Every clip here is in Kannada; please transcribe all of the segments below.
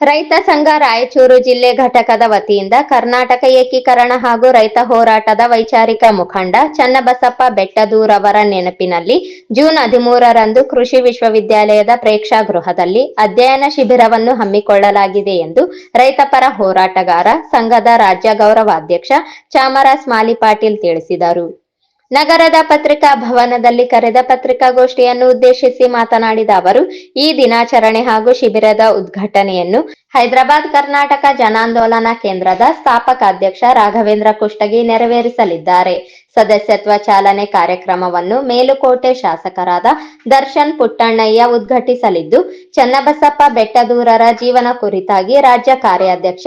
ರೈತ ಸಂಘ ರಾಯಚೂರು ಜಿಲ್ಲೆ ಘಟಕದ ವತಿಯಿಂದ ಕರ್ನಾಟಕ ಏಕೀಕರಣ ಹಾಗೂ ರೈತ ಹೋರಾಟದ ವೈಚಾರಿಕ ಮುಖಂಡ ಚನ್ನಬಸಪ್ಪ ಬೆಟ್ಟದೂರವರ ನೆನಪಿನಲ್ಲಿ ಜೂನ್ ಹದಿಮೂರರಂದು ಕೃಷಿ ವಿಶ್ವವಿದ್ಯಾಲಯದ ಪ್ರೇಕ್ಷಾ ಗೃಹದಲ್ಲಿ ಅಧ್ಯಯನ ಶಿಬಿರವನ್ನು ಹಮ್ಮಿಕೊಳ್ಳಲಾಗಿದೆ ಎಂದು ರೈತಪರ ಹೋರಾಟಗಾರ ಸಂಘದ ರಾಜ್ಯ ಗೌರವಾಧ್ಯಕ್ಷ ಚಾಮರಾಸ್ ಮಾಲಿ ಪಾಟೀಲ್ ತಿಳಿಸಿದರು. ನಗರದ ಪತ್ರಿಕಾ ಭವನದಲ್ಲಿ ಕರೆದ ಪತ್ರಿಕಾಗೋಷ್ಠಿಯನ್ನು ಉದ್ದೇಶಿಸಿ ಮಾತನಾಡಿದ ಅವರು, ಈ ದಿನಾಚರಣೆ ಹಾಗೂ ಶಿಬಿರದ ಉದ್ಘಾಟನೆಯನ್ನು ಹೈದರಾಬಾದ್ ಕರ್ನಾಟಕ ಜನಾಂದೋಲನ ಕೇಂದ್ರದ ಸ್ಥಾಪಕ ಅಧ್ಯಕ್ಷ ರಾಘವೇಂದ್ರ ಕುಷ್ಟಗಿ ನೆರವೇರಿಸಲಿದ್ದಾರೆ. ಸದಸ್ಯತ್ವ ಚಾಲನೆ ಕಾರ್ಯಕ್ರಮವನ್ನು ಮೇಲುಕೋಟೆ ಶಾಸಕರಾದ ದರ್ಶನ್ ಪುಟ್ಟಣ್ಣಯ್ಯ ಉದ್ಘಾಟಿಸಲಿದ್ದು, ಚನ್ನಬಸಪ್ಪ ಬೆಟ್ಟದೂರರ ಜೀವನ ಕುರಿತಾಗಿ ರಾಜ್ಯ ಕಾರ್ಯಾಧ್ಯಕ್ಷ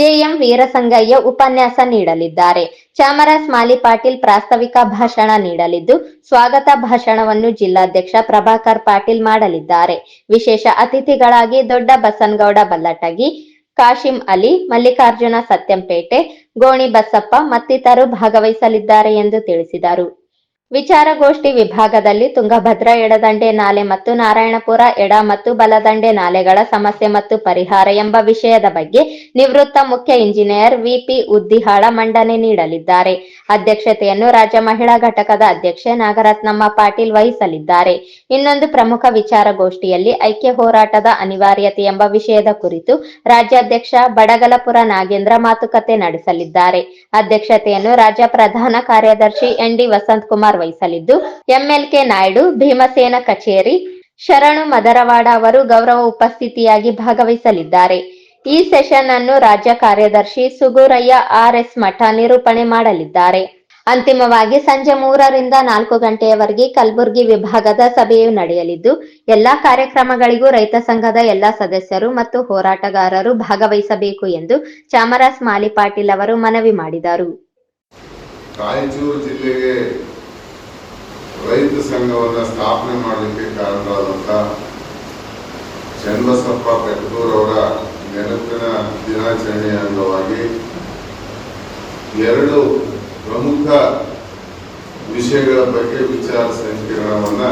ಜೆಎಂ ವೀರಸಂಗಯ್ಯ ಉಪನ್ಯಾಸ ನೀಡಲಿದ್ದಾರೆ. ಚಾಮರಾಜ್ ಮಾಲಿ ಪಾಟೀಲ್ ಪ್ರಾಸ್ತಾವಿಕ ಭಾಷಣ ನೀಡಲಿದ್ದು, ಸ್ವಾಗತ ಭಾಷಣವನ್ನು ಜಿಲ್ಲಾಧ್ಯಕ್ಷ ಪ್ರಭಾಕರ್ ಪಾಟೀಲ್ ಮಾಡಲಿದ್ದಾರೆ. ವಿಶೇಷ ಅತಿಥಿಗಳಾಗಿ ದೊಡ್ಡ ಬಸನ್ಗೌಡ ಬಲ್ಲಟಗಿ ಕಾಶಿಂ ಅಲಿ ಮಲ್ಲಿಕಾರ್ಜುನ ಸತ್ಯಂಪೇಟೆ ಗೋಣಿ ಬಸಪ್ಪ ಮತ್ತಿತರರು ಭಾಗವಹಿಸಲಿದ್ದಾರೆ ಎಂದು ತಿಳಿಸಿದರು. ವಿಚಾರಗೋಷ್ಠಿ ವಿಭಾಗದಲ್ಲಿ ತುಂಗಭದ್ರಾ, ಎಡದಂಡೆ ನಾಲೆ ಮತ್ತು ನಾರಾಯಣಪುರ, ಎಡ ಮತ್ತು ಬಲದಂಡೆ ನಾಲೆಗಳ ಸಮಸ್ಯೆ ಮತ್ತು ಪರಿಹಾರ ಎಂಬ ವಿಷಯದ ಬಗ್ಗೆ ನಿವೃತ್ತ ಮುಖ್ಯ ಇಂಜಿನಿಯರ್ ವಿಪಿ ಉದ್ದಿಹಾಳ ಮಂಡನೆ ನೀಡಲಿದ್ದಾರೆ. ಅಧ್ಯಕ್ಷತೆಯನ್ನು ರಾಜ್ಯ ಮಹಿಳಾ ಘಟಕದ ಅಧ್ಯಕ್ಷೆ ನಾಗರತ್ನಮ್ಮ ಪಾಟೀಲ್ ವಹಿಸಲಿದ್ದಾರೆ. ಇನ್ನೊಂದು ಪ್ರಮುಖ ವಿಚಾರಗೋಷ್ಠಿಯಲ್ಲಿ ಐಕ್ಯ ಹೋರಾಟದ ಅನಿವಾರ್ಯತೆ ಎಂಬ ವಿಷಯದ ಕುರಿತು ರಾಜ್ಯಾಧ್ಯಕ್ಷ ಬಡಗಲಪುರ ನಾಗೇಂದ್ರ ಮಾತುಕತೆ ನಡೆಸಲಿದ್ದಾರೆ. ಅಧ್ಯಕ್ಷತೆಯನ್ನು ರಾಜ್ಯ ಪ್ರಧಾನ ಕಾರ್ಯದರ್ಶಿ ಎನ್ ಡಿ ವಸಂತ್ ಕುಮಾರ್ ವಹಿಸಲಿದ್ದು ಎಂಎಲ್ಕೆ ನಾಯ್ಡು, ಭೀಮಸೇನ ಕಚೇರಿ, ಶರಣು ಮದರವಾಡ ಅವರು ಗೌರವ ಉಪಸ್ಥಿತಿಯಾಗಿ ಭಾಗವಹಿಸಲಿದ್ದಾರೆ. ಈ ಸೆಷನ್ ಅನ್ನು ರಾಜ್ಯ ಕಾರ್ಯದರ್ಶಿ ಸುಗುರಯ್ಯ ಆರ್ ಎಸ್ ಮಠ ನಿರೂಪಣೆ ಮಾಡಲಿದ್ದಾರೆ. ಅಂತಿಮವಾಗಿ ಸಂಜೆ ಮೂರರಿಂದ ನಾಲ್ಕು ಗಂಟೆಯವರೆಗೆ ಕಲಬುರಗಿ ವಿಭಾಗದ ಸಭೆಯು ನಡೆಯಲಿದ್ದು, ಎಲ್ಲಾ ಕಾರ್ಯಕ್ರಮಗಳಿಗೂ ರೈತ ಸಂಘದ ಎಲ್ಲಾ ಸದಸ್ಯರು ಮತ್ತು ಹೋರಾಟಗಾರರು ಭಾಗವಹಿಸಬೇಕು ಎಂದು ಚಾಮರಾಸ್ ಮಾಲಿ ಪಾಟೀಲ್ ಅವರು ಮನವಿ ಮಾಡಿದರು. ರಾಯಚೂರು ಜಿಲ್ಲೆಗೆ ರೈತ ಸಂಘವನ್ನ ಸ್ಥಾಪನೆ ಮಾಡಲಿಕ್ಕೆ ಕಾರಣರಾದಂಥ ಚನ್ನಬಸಪ್ಪ ಅವರ ನೆನಪಿನ ದಿನಾಚರಣೆಯ ಅಂಗವಾಗಿ ಎರಡು ಪ್ರಮುಖ ವಿಷಯಗಳ ಬಗ್ಗೆ ವಿಚಾರ ಸಂಕಿರಣವನ್ನ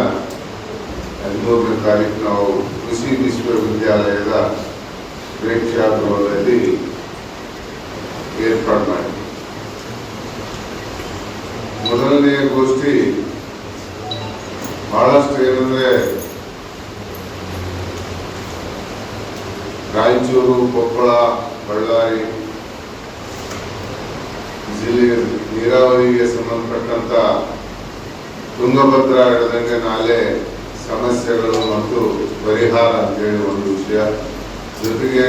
ಹದಿಮೂರನೇ ತಾರೀಕು ನಾವು ಕೃಷಿ ವಿಶ್ವವಿದ್ಯಾಲಯದ ಪ್ರೇಕ್ಷಾಗೃಹದಲ್ಲಿ ರಾಯಚೂರು ಕೊಪ್ಪಳ, ಬಳ್ಳಾರಿ ಜಿಲ್ಲೆಯ ನೀರಾವರಿಗೆ ಸಂಬಂಧಪಟ್ಟಂತ ತುಂಗಭದ್ರಾ ಎಡದಂಗೆ ನಾಲೆ ಸಮಸ್ಯೆಗಳು ಮತ್ತು ಪರಿಹಾರ ಅಂತೇಳಿ ಒಂದು ವಿಷಯ. ಜೊತೆಗೆ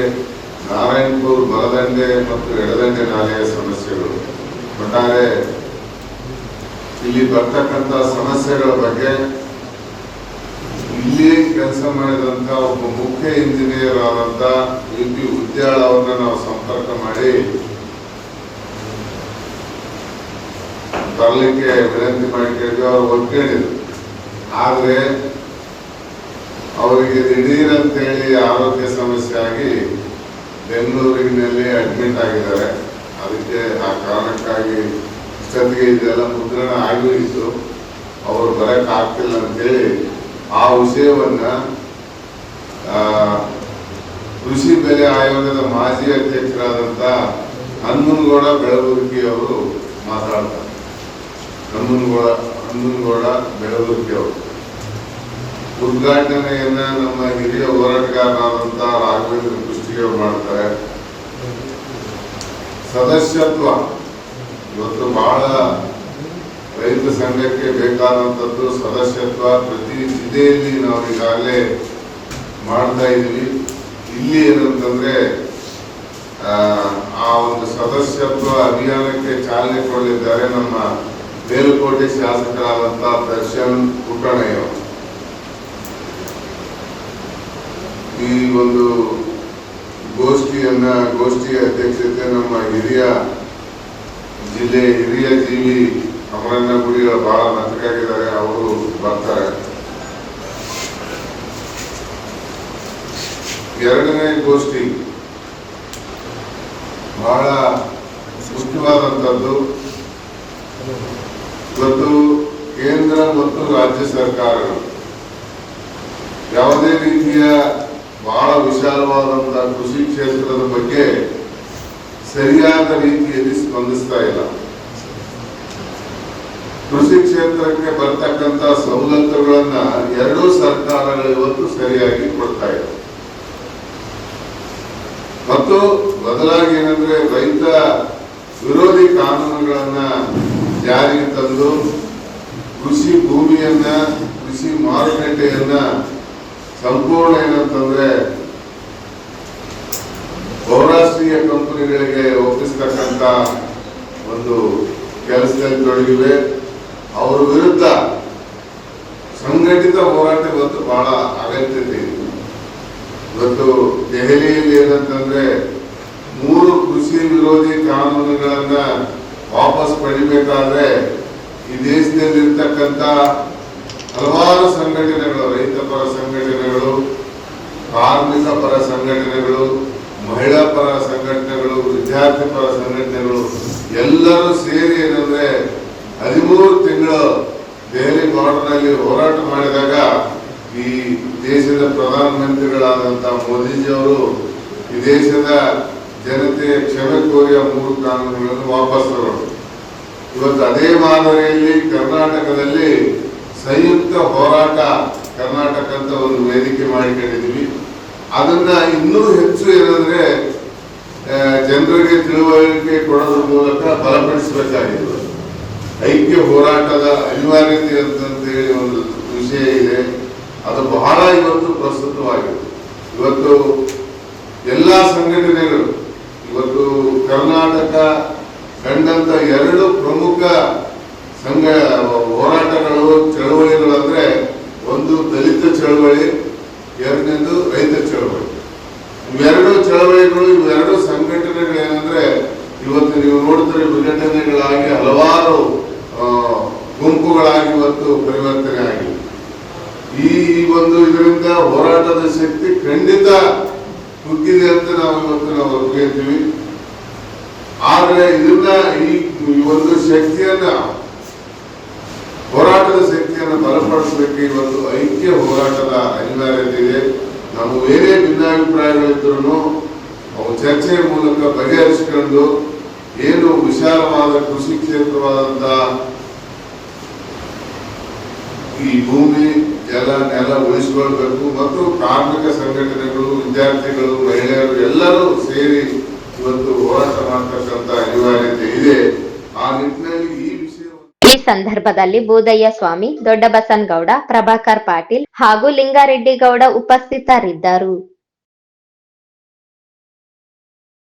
ನಾರಾಯಣಪುರ ಬಲದಂಡೆ ಮತ್ತು ಎಡದಂಡೆ ನಾಲೆಯ ಸಮಸ್ಯೆಗಳು. ಒಟ್ಟಾರೆ ಇಲ್ಲಿ ಬರ್ತಕ್ಕಂಥ ಸಮಸ್ಯೆಗಳ ಬಗ್ಗೆ ಇಲ್ಲಿ ಕೆಲಸ ಮಾಡಿದಂತ ಒಬ್ಬ ಮುಖ್ಯ ಇಂಜಿನಿಯರ್ ಆದಂತ ಯು ಪಿ ಉದ್ಯಾಳ ಅವರನ್ನ ನಾವು ಸಂಪರ್ಕ ಮಾಡಿ ತರಲಿಕ್ಕೆ ವಿನಂತಿ ಮಾಡಿ ಅವರು ಒಪ್ಕೊಂಡಿದ್ರು. ಆದ್ರೆ ಅವರಿಗೆ ದಿಢೀರ್ ಅಂತೇಳಿ ಆರೋಗ್ಯ ಸಮಸ್ಯೆ ಆಗಿ ಬೆಂಗಳೂರಿನಲ್ಲಿ ಅಡ್ಮಿಟ್ ಆಗಿದ್ದಾರೆ. ಅದಕ್ಕೆ ಆ ಕಾರಣಕ್ಕಾಗಿ ಇಷ್ಟೊತ್ತಿಗೆ ಇದೆಲ್ಲ ಮುದ್ರಣ ಆಗಿ ಇತ್ತು. ಅವರು ಬರಕ್ ಆಗ್ತಿಲ್ಲ ಅಂತೇಳಿ ಆ ವಿಷಯವನ್ನ ಕೃಷಿ ಬೆಲೆ ಆಯೋಗದ ಮಾಜಿ ಅಧ್ಯಕ್ಷರಾದಂತ ಹನುಮನಗೌಡ ಬೆಳಗುರ್ಕಿ ಅವರು ಮಾತಾಡ್ತಾರೆ. ಹನುಮನಗೌಡ ಹನುಮನಗೌಡ ಬೆಳಗುರ್ಕಿ ಅವರು ಉದ್ಘಾಟನೆಯನ್ನ ನಮ್ಮ ಹಿರಿಯ ಹೋರಾಟಗಾರರಾದಂತ ರಾಘವೇಂದ್ರ ಕುಷ್ಟಗಿ ಅವರು ಮಾಡ್ತಾರೆ. ಸದಸ್ಯತ್ವ. ಇವತ್ತು ಬಹಳ ರೈತ ಸಂಘಕ್ಕೆ ಬೇಕಾದಂಥದ್ದು ಸದಸ್ಯತ್ವ, ಪ್ರತಿ ಜಿಲ್ಲೆಯಲ್ಲಿ ನಾವು ಈಗಾಗಲೇ ಮಾಡ್ತಾ ಇದ್ದೀವಿ. ಇಲ್ಲಿ ಏನಂತಂದ್ರೆ ಆ, ಒಂದು ಸದಸ್ಯತ್ವ ಅಭಿಯಾನಕ್ಕೆ ಚಾಲನೆ ಕೊಡಲಿದ್ದಾರೆ ನಮ್ಮ ಮೇಲುಕೋಟೆ ಶಾಸಕರಾದಂಥ ದರ್ಶನ್ ಪುಟ್ಟಣಯ್ಯ ಈ ಒಂದು ಗೋಷ್ಠಿಯನ್ನ ಗೋಷ್ಠಿಯ ಅಧ್ಯಕ್ಷತೆ ನಮ್ಮ ಹಿರಿಯ ಜಿಲ್ಲೆ ಹಿರಿಯ ಜೀವಿ ಅಮರಣ್ಣ ಗುಡಿಯ ಬಹಳ ನಟಕಾಗಿದ್ದಾರೆ ಅವರು ಬರ್ತಾರೆ. ಎರಡನೇ ಗೋಷ್ಠಿ ಬಹಳ ಮುಖ್ಯವಾದಂಥದ್ದು. ಇವತ್ತು ಕೇಂದ್ರ ಮತ್ತು ರಾಜ್ಯ ಸರ್ಕಾರಗಳು ಯಾವುದೇ ರೀತಿಯ ಬಹಳ ವಿಶಾಲವಾದಂತಹ ಕೃಷಿ ಕ್ಷೇತ್ರದ ಬಗ್ಗೆ ಸರಿಯಾದ ರೀತಿಯಲ್ಲಿ ಸ್ಪಂದಿಸ್ತಾ ಇಲ್ಲ. ಕೃಷಿ ಕ್ಷೇತ್ರಕ್ಕೆ ಬರ್ತಕ್ಕಂತ ಸವಲತ್ತುಗಳನ್ನ ಎರಡೂ ಸರ್ಕಾರಗಳು ಇವತ್ತು ಸರಿಯಾಗಿ ಕೊಡ್ತಾ ಇದೆ ಮತ್ತು ಬದಲಾಗಿ ಏನಂದ್ರೆ ರೈತ ವಿರೋಧಿ ಕಾನೂನುಗಳನ್ನ ಜಾರಿಗೆ ತಂದು ಕೃಷಿ ಭೂಮಿಯನ್ನ, ಕೃಷಿ ಮಾರುಕಟ್ಟೆಯನ್ನ ಸಂಪೂರ್ಣ ಏನಂತಂದ್ರೆ ಬಹುರಾಷ್ಟ್ರೀಯ ಕಂಪನಿಗಳಿಗೆ ಒಪ್ಪಿಸ್ತಕ್ಕಂತ ಒಂದು ಕೆಲಸದಲ್ಲಿ ತೊಡಗಿವೆ. ಅವರ ವಿರುದ್ಧ ಸಂಘಟಿತ ಹೋರಾಟ ಇವತ್ತು ಬಹಳ ಅಗತ್ಯತೆ ಇದೆ. ಇವತ್ತು ದೆಹಲಿಯಲ್ಲಿ ಏನಂತಂದ್ರೆ ಮೂರು ಕೃಷಿ ವಿರೋಧಿ ಕಾನೂನುಗಳನ್ನ ವಾಪಸ್ ಪಡಿಬೇಕಾದ್ರೆ ಈ ದೇಶದಲ್ಲಿ ಇರ್ತಕ್ಕಂಥ ಹಲವಾರು ಸಂಘಟನೆಗಳು, ರೈತ ಪರ ಸಂಘಟನೆಗಳು, ಕಾರ್ಮಿಕ ಪರ ಸಂಘಟನೆಗಳು, ಮಹಿಳಾ ಪರ ಸಂಘಟನೆಗಳು, ವಿದ್ಯಾರ್ಥಿ ಪರ ಸಂಘಟನೆಗಳು ಎಲ್ಲರೂ ಸೇರಿ ಏನಂದ್ರೆ ಹದಿಮೂರು ತಿಂಗಳು ದೆಹಲಿ ಬಾರ್ಡರ್ನಲ್ಲಿ ಹೋರಾಟ ಮಾಡಿದಾಗ ಈ ದೇಶದ ಪ್ರಧಾನಮಂತ್ರಿಗಳಾದಂತ ಮೋದಿಜಿಯವರು ಈ ದೇಶದ ಜನತೆಯ ಕ್ಷಮೆ ಕೋರಿಯ ಮೂರು ಕಾನೂನುಗಳನ್ನು ವಾಪಸ್ ತಗೊಂಡು. ಇವತ್ತು ಅದೇ ಮಾದರಿಯಲ್ಲಿ ಕರ್ನಾಟಕದಲ್ಲಿ ಸಂಯುಕ್ತ ಹೋರಾಟ ಕರ್ನಾಟಕ ಅಂತ ಒಂದು ವೇದಿಕೆ ಮಾಡಿಕೊಂಡಿದ್ದೀವಿ. ಅದನ್ನ ಇನ್ನೂ ಹೆಚ್ಚು ಏನಂದ್ರೆ ಜನರಿಗೆ ತಿಳುವಳಿಕೆ ಕೊಡೋದ್ರ ಮೂಲಕ ಬಲಪಡಿಸಬೇಕಾಗಿದೆ. ಐಕ್ಯ ಹೋರಾಟದ ಅನಿವಾರ್ಯತೆ ಅಂತಂತೇಳಿ ಒಂದು ವಿಷಯ ಇದೆ. ಅದು ಬಹಳ ಇವತ್ತು ಪ್ರಸ್ತುತವಾಗಿದೆ ಇವತ್ತು ಎಲ್ಲ ಸಂಘಟನೆಗಳು ಇವತ್ತು ಕರ್ನಾಟಕ ಕಂಡಂತ ಎರಡು ಪ್ರಮುಖ ಸಂಘ ಹೋರಾಟಗಳು ಚಳವಳಿಗಳು ಅಂದ್ರೆ ಒಂದು ದಲಿತ ಚಳವಳಿ ಎರಡನೇದು ರೈತ ಚಳವಳಿ ಇವೆರಡು ಚಳವಳಿಗಳು ಇವೆರಡು ಸಂಘಟನೆಗಳು ಏನಂದ್ರೆ ಇವತ್ತು ನೀವು ನೋಡಿದ್ರೆ ವಿಘಟನೆಗಳಾಗಿ ಹಲವಾರು ಆ, ಗುಂಪುಗಳಾಗಿ ಇವತ್ತು ಪರಿವರ್ತನೆ ಆಗಿದೆ ಈ ಒಂದು ಇದರಿಂದ ಹೋರಾಟದ ಶಕ್ತಿ ಖಂಡಿತ ಕುಗ್ಗಿದೆ ಅಂತ ನಾವು ಇವತ್ತು ನಾವು ಒಪ್ಕೊಳ್ತೀವಿ ಆದ್ರೆ ಇದನ್ನ ಈ ಒಂದು ಶಕ್ತಿಯನ್ನ, ಹೋರಾಟದ ಶಕ್ತಿಯನ್ನು ಬಲಪಡಿಸಲಿಕ್ಕೆ ಇವತ್ತು ಐಕ್ಯ ಹೋರಾಟದ ಅನಿವಾರ್ಯತೆ ಇದೆ ನಾವು ಏನೇ ಭಿನ್ನಾಭಿಪ್ರಾಯಗಳಿದ್ರು ಅವು ಚರ್ಚೆಯ ಮೂಲಕ ಬಗೆಹರಿಸಿಕೊಂಡು ಏನು ವಿಶಾಲವಾದ ಕೃಷಿ ಕ್ಷೇತ್ರವಾದಂತ ಈ ಭೂಮಿ, ಜಲ, ನೆಲ ಉಳಿಸಿಕೊಳ್ಬೇಕು ಮತ್ತು ಕಾರ್ಮಿಕ ಸಂಘಟನೆಗಳು, ವಿದ್ಯಾರ್ಥಿಗಳು, ಮಹಿಳೆಯರು ಎಲ್ಲರೂ ಸೇರಿ ಇವತ್ತು ಹೋರಾಟ ಮಾಡತಕ್ಕಂತ ಅನಿವಾರ್ಯತೆ ಇದೆ ಆ ನಿಟ್ಟಿನಲ್ಲಿ ಈ ವಿಷಯ ಈ ಸಂದರ್ಭದಲ್ಲಿ ಬೂದಯ್ಯ ಸ್ವಾಮಿ ದೊಡ್ಡಬಸನಗೌಡ ಪ್ರಭಾಕರ್ ಪಾಟೀಲ್ ಹಾಗೂ ಲಿಂಗಾರೆಡ್ಡಿ ಗೌಡ ಉಪಸ್ಥಿತರಿದ್ದರು.